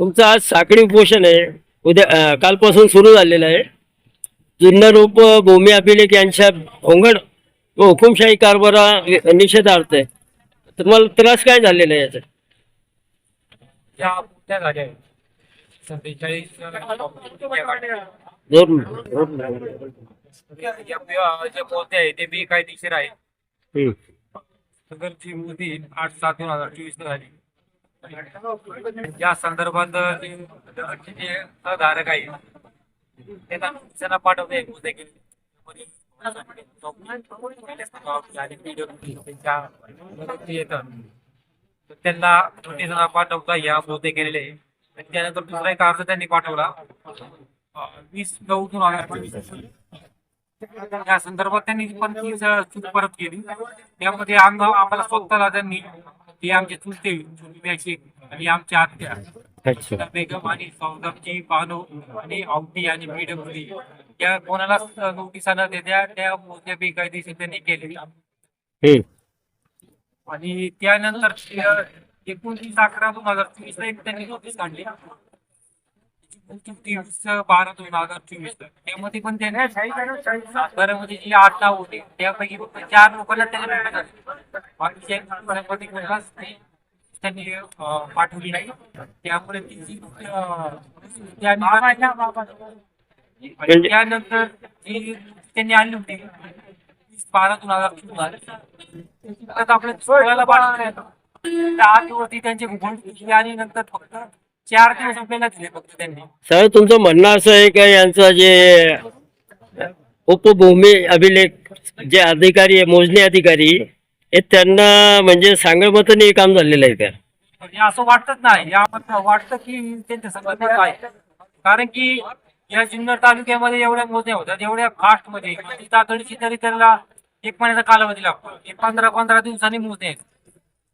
तुमचं आज साखळी उपोषण आहे. उद्या कालपासून सुरू झालेलं आहे. जुन्नर उप भूमी अभिलेख यांच्या होंगड व हुकुमशाही कारभारा निषेधार्थ आहे. तुम्हाला त्रास काय झालेला आहे याचा? जे पोते आहे ते बेकायदेशीर आहे हम्म. सदरची मुदती आठ सात दोन हजार चोवीस झाली. या संदर्भात जे धारक आहे त्यांना त्यांना पाठवते. त्यांना नोटिसा पाठवता या मुद्दे केलेले त्यानंतर दुसरा एक अर्ज त्यांनी पाठवला. वीस नऊ दोन हजार चोवीस या संदर्भात त्यांनी पण ती चूक परत केली. त्यामध्ये आम- आम्हाला स्वतःला त्यांनी ही आमचे चुलते चुलत्याची आणि आमच्या आत्या. अच्छा. बेगम आणि सौदबची बानो आणि आवटी आणि बीडब्ल्यू त्या कोणालाच नोटिसा न देत्या त्या मोठ्या बेकायदेशीर त्यांनी केली हम्म. आणि त्यानंतर त्या एकोणतीस अकरा दोन हजार चोवीस ला एक त्यांनी नोटीस काढली. बारा दोन हजार चोवीस त्यामध्ये पण त्याने साताऱ्यामध्ये जी आठ नाव होते त्यापैकी फक्त चार लोकांना आले बाकीच्या त्यांनी पाठवली नाही. त्यामुळे ती जी, अं, त्यांनी आणि त्यानंतर जी त्यांनी आणली होती बारा दोन हजार चोवीस आपल्या सोळाला पाठवलं दहा दिवस ती त्यांची आणि नंतर फक्त चार दिवस आपल्याला दिले फक्त त्यांनी. सर तुमचं म्हणणं असं आहे का यांचं जे उपभूमी अभिलेख जे अधिकारी आहे मोजणी अधिकारी हे त्यांना म्हणजे सांगमताने हे काम झालेलं आहे का? म्हणजे असं वाटतच नाही. यामध्ये वाटतं की त्यांच्या संबंधित आहे? कारण की या जुन्नर तालुक्यामध्ये एवढ्या मोजण्या होतात एवढ्या फास्टमध्ये. ती तातडीची तरी त्याला एक महिन्याचा कालावधी लागतो. एक पंधरा पंधरा दिवसांनी मोजण्या आहेत.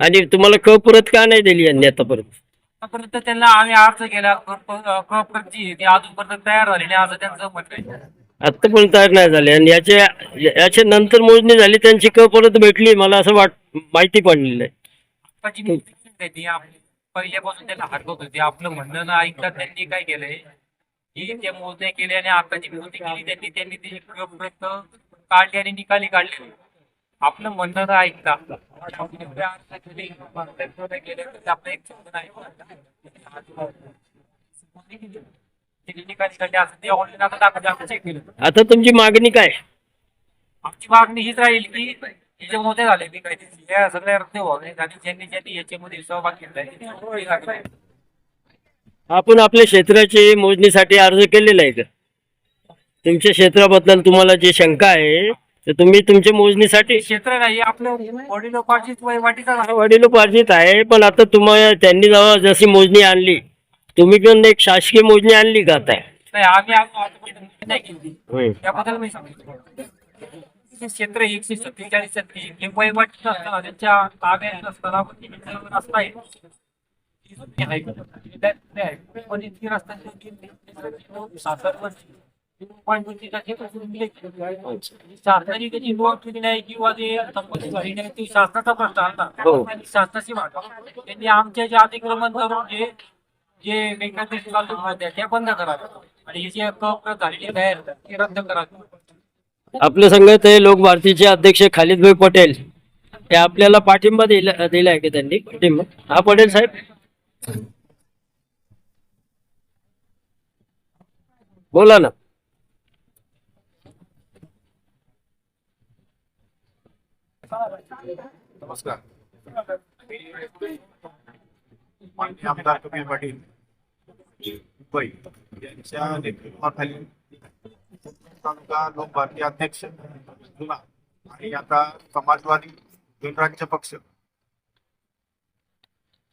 आणि तुम्हाला क परत का नाही दिली यांनी आतापर्यंत? आतापर्यंत त्यांना आम्ही अर्ज केला ती अजूनपर्यंत तयार झाली नाही असं त्यांचं म्हणणं आहे. आतापर्यंत तयार नाही झाले आणि याच्या याच्या नंतर मोजणी झाली त्यांची क परत भेटली मला असं वाट माहिती पडलेलं आहे. आपली पहिल्यापासून त्यांना हरकत होती. आपलं म्हणणं न ऐकता त्यांनी काय केलंय ही त्या मोजण्या केल्या आणि आताची मोजणी केली त्यांनी त्यांनी ते काढले आणि निकाली काढले. आपलं म्हणणं न ऐकता तर आपलं एक शब्द नाही. त्यांनी निकाली काढले असं ते ऑनलाईन आता तुमची मागणी काय? आमची मागणी हीच राहील की मोठे झाले मी काही या सगळ्या रद्द व्हावे आणि ज्यांनी ज्यांनी याच्यामध्ये सहभाग घेतलाय आपण आपल्या क्षेत्राची मोजणीसाठी अर्ज केलेला आहे का तुमच्या क्षेत्राबद्दल तुम्हाला जी शंका आहे तर तुम्ही तुमच्या मोजणीसाठी क्षेत्र नाही आपलं वडिलोपार्जित वहिवाटीचा झाला. वडिलोपार्जित आहे पण आता तुम्हाला त्यांनी जेव्हा जशी मोजणी आणली तुम्ही पण एक शासकीय मोजणी आणली का आता? नाही आम्ही आ- आजपर्यंत नाही केली. होय. त्याबद्दल मी सांगितलं ते क्षेत्र एकशे सत्तेचाळीस हे त्यांच्या ताब्यात रस्ता आहे. पण इतकी रस्त्याची point त्याची केली नाही किंवा झाली नाही ती शासनाचा प्रश्न आणला आणि शासनाची मागणी त्यांनी आमच्या जे अतिक्रमण करून जे जे वेगवेगळे चालू होत्या त्या बंद कराव्या आणि हे जे कप झालेली बाहेर ते रद्द करावे आपल्या संगत हे लोक भारतीचे अध्यक्ष खालिदभाई पटेल. हे आपल्याला पाठिंबा दिला दिला आहे की त्यांनी? पाठिंबा. हा पटेल साहेब. बोला ना. नमस्कार. माननीय आमदार कपिल पाटील मुंबई यांच्या नेतृत्वाखाली तालुका लोक भारतीय अध्यक्ष जुना आणि आता समाजवादी गणराज्य पक्ष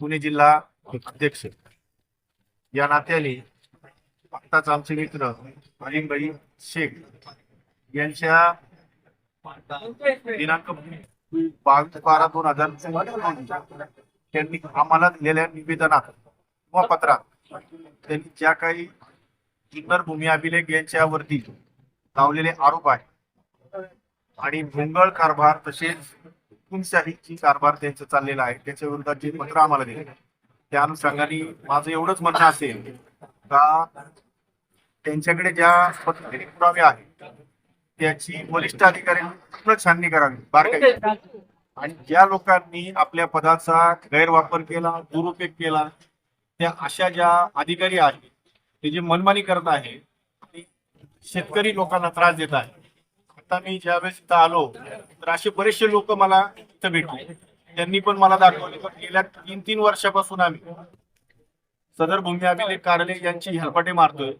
पुणे जिल्हा अध्यक्ष. या नात्याने आत्ताच आमचे मित्र अलिमबाई शेख यांच्या दिनांक बावीस बारा दोन हजार त्यांनी आम्हाला दिलेल्या निवेदनात किंवा पत्रात त्यांनी ज्या काही जुन्नर भूमी अभिलेख यांच्यावरती लावलेले आरोप आहे आणि भोंगळ कारभार तसेच हुकुमशाहीची कारभार त्यांचा चाललेला आहे त्याच्या विरोधात जे पत्र आम्हाला दिले त्या अनुषंगाने माझं एवढंच म्हणणं असेल का त्यांच्याकडे ज्या पुरावे आहेत त्याची वरिष्ठ अधिकाऱ्यांनी छाननी करावी. बारकाई आणि ज्या लोकांनी आपल्या पदाचा गैरवापर केला दुरुपयोग केला त्या अशा ज्या अधिकारी आहेत ते जे मनमानी करत आहे शेतकरी लोकांना त्रास देत आहे. आता मी ज्यावेळेस इथं आलो तर असे बरेचसे लोक मला इथं भेटले. त्यांनी पण मला दाखवले पण गेल्या तीन तीन वर्षापासून आम्ही सदर भूमी अभिलेख कार्यालय यांची हेलपाटे मारतोय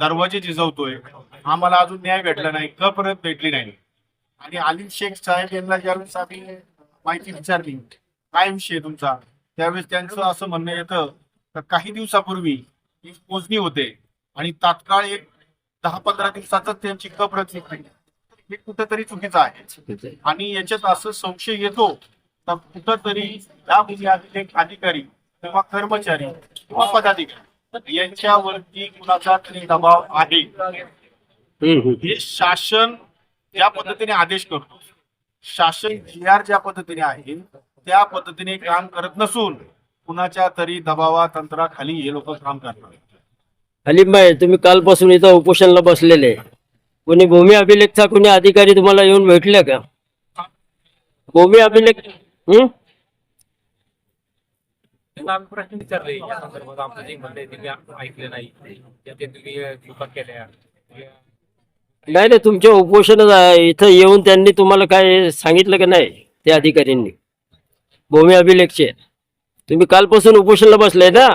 दरवाजे झिजवतोय आम्हाला अजून न्याय भेटला नाही क परत भेटली नाही? आणि आलिम शेख साहेब यांना ज्यावेळेस आम्ही माहिती विचारली काय विषय तुमचा? त्यावेळेस त्यांचं असं म्हणणं येतं तर काही दिवसापूर्वी ही मोजणी होते आणि तात्काळ एक दहा पंधरा दिवसातच त्यांची क प्रत. हे कुठंतरी चुकीचं आहे. आणि याच्यात असं संशय येतो तर कुठंतरी या अभिलेख अधिकारी किंवा कर्मचारी किंवा पदाधिकारी यांच्यावरती कुणाचा तरी दबाव आहे. हम्म, हम्म. हे शासन ज्या पद्धतीने आदेश करतो शासन जी आर ज्या पद्धतीने आहे त्या पद्धतीने काम करत नसून कुणाच्या तरी दबावा तंत्राखाली हे लोक काम करतात. हलीमभाई तुम्ही कालपासून इथं उपोषणला बसलेले. कोणी भूमी अभिलेखचा कोणी अधिकारी तुम्हाला येऊन भेटले का? भूमी अभिलेख हं? त्यांना आम्ही प्रश्न विचारले या संदर्भात आमचं जे म्हणणं आहे ते मी ऐकलं नाही. ते तुम्ही चुका केल्या. नाही नाही तुमच्या उपोषण इथं येऊन त्यांनी तुम्हाला काय सांगितलं का नाही त्या अधिकाऱ्यांनी? भूमी अभिलेखचे. तुम्ही कालपासून उपोषणला बसले ना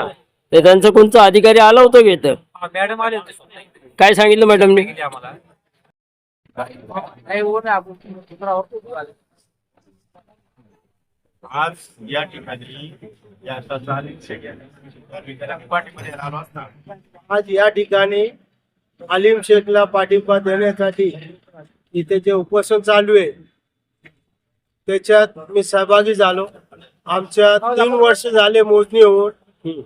तर त्यांचा कोणता अधिकारी आला होता का इथं? मॅडम आले होते. काय सांगितलं मॅडमनी? आम्हाला. नाही, हो ना, आपण. आज या ठिकाणी या आलो असता. आज या ठिकाणी आलिम शेखला पाठिंबा देण्यासाठी इथे जे उपोषण चालू आहे त्याच्यात मी सहभागी झालो. आमच्या तीन वर्ष झाले मोजणी होऊन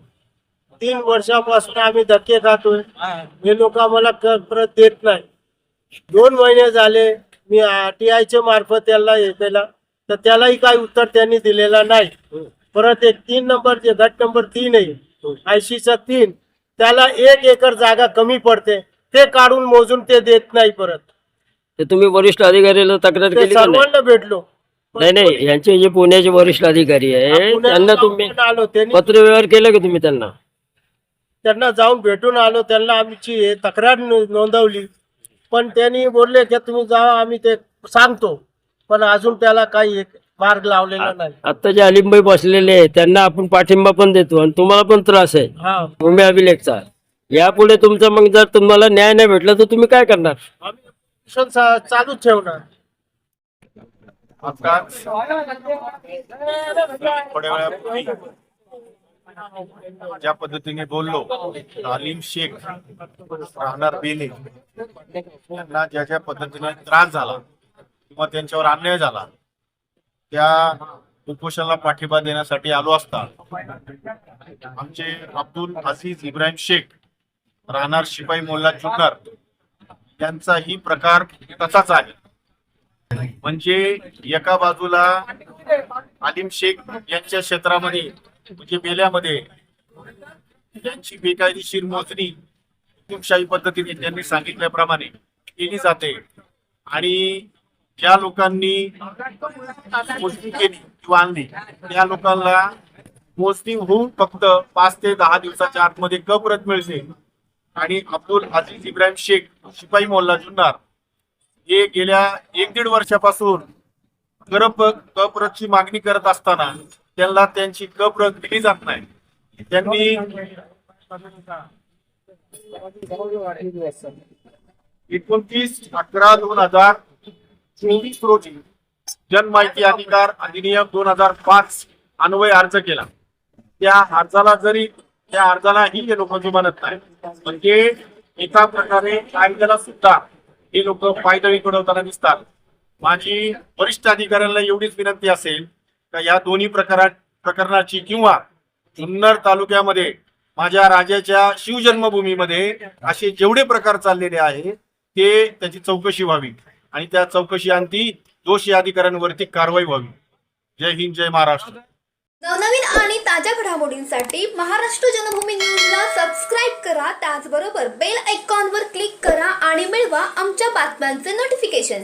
तीन वर्षापासून आम्ही धक्के खातोय. हे लोक आम्हाला परत देत नाही. दोन महिने झाले मी आर च्या मार्फत त्याला हे तर त्यालाही काही उत्तर त्यांनी दिलेला नाही. परत एक तीन नंबर जे गट नंबर तीन आहे ऐंशीचा तीन त्याला एक एकर जागा कमी पडते. ते काढून मोजून ते देत नाही परत. ते तुम्ही वरिष्ठ अधिकाऱ्याला तक्रार ते केली का नाही? सर्वांना भेटलो. नाही नाही यांचे जे पुण्याचे वरिष्ठ अधिकारी आहे पुण्याला त्यांना तुम्ही आलो त्यांनी पत्रव्यवहार केला का तुम्ही त्यांना? त्यांना जाऊन भेटून आलो त्यांना आमची हे तक्रार नो- नोंदवली. पण त्यांनी बोलले की तुम्ही जावा आम्ही ते सांगतो. पण अजून त्याला काही एक मार्ग लावलेला नाही. आता जे अलिमबाई बसलेले आहे त्यांना आपण पाठिंबा पण देतो आणि तुम्हाला पण त्रास आहे. हा. भूमी अभिलेखचा. यापुढे तुमचं मग जर तुम्हाला न्याय नाही भेटला तर तुम्ही काय करणार? आम्ही उपोषण चा- चालूच ठेवणार. आताच थोड्या वेळापूर्वी ज्या पद्धतीने बोललो तालीम शेख राहणार बेले यांना ज्या ज्या पद्धतीने त्रास झाला किंवा त्यांच्यावर अन्याय झाला त्या उपोषणाला पाठिंबा देण्यासाठी आलो असता आमचे अब्दुल हसीज इब्राहिम शेख राहणार शिपाई मोल्ला जुन्नर यांचाही प्रकार तसाच आहे. म्हणजे एका बाजूला आलिम शेख यांच्या क्षेत्रामध्ये म्हणजे बेल्यामध्ये त्यांची बेकायदेशीर मोजणी हुकुमशाही पद्धतीने त्यांनी सांगितल्याप्रमाणे केली जाते. आणि ज्या लोकांनी मोजणी केली किंवा आणली त्या लोकांना मोजणी होऊन फक्त पाच ते दहा दिवसाच्या आतमध्ये क परत मिळते. आणि अब्दुल अजीज इब्राहिम शेख शिपाई मोल्ला जुन्नार हे गेल्या एक दीड वर्षापासून करप कप्रतची मागणी करत असताना त्यांना त्यांची कप्रत दिली जात नाही. त्यांनी एकोणतीस अकरा दोन हजार चोवीस रोजी जनमाहिती अधिकार अधिनियम दोन हजार पाच अन्वय अर्ज केला. त्या अर्जाला जरी त्या अर्जालाही हे लोक जुमानत नाही म्हणजे एका प्रकारे कायद्याला सुद्धा हे लोक पायदळी घडवताना दिसतात. माझी वरिष्ठ अधिकाऱ्यांना एवढीच विनंती असेल का या दोन्ही प्रकारात प्रकरणाची किंवा जुन्नर तालुक्यामध्ये माझ्या राजाच्या शिवजन्मभूमीमध्ये असे जेवढे प्रकार चाललेले आहेत ते त्याची चौकशी व्हावी. आणि त्या चौकशी अंती दोषी अधिकाऱ्यांवरती कारवाई व्हावी. जय हिंद जय महाराष्ट्र. नवनवीन आणि ताज्या घडामोडींसाठी महाराष्ट्र जनभूमी न्यूजला सबस्क्राईब करा. त्याचबरोबर बेल आयकॉनवर क्लिक करा आणि मिळवा आमच्या बातम्यांचे नोटिफिकेशन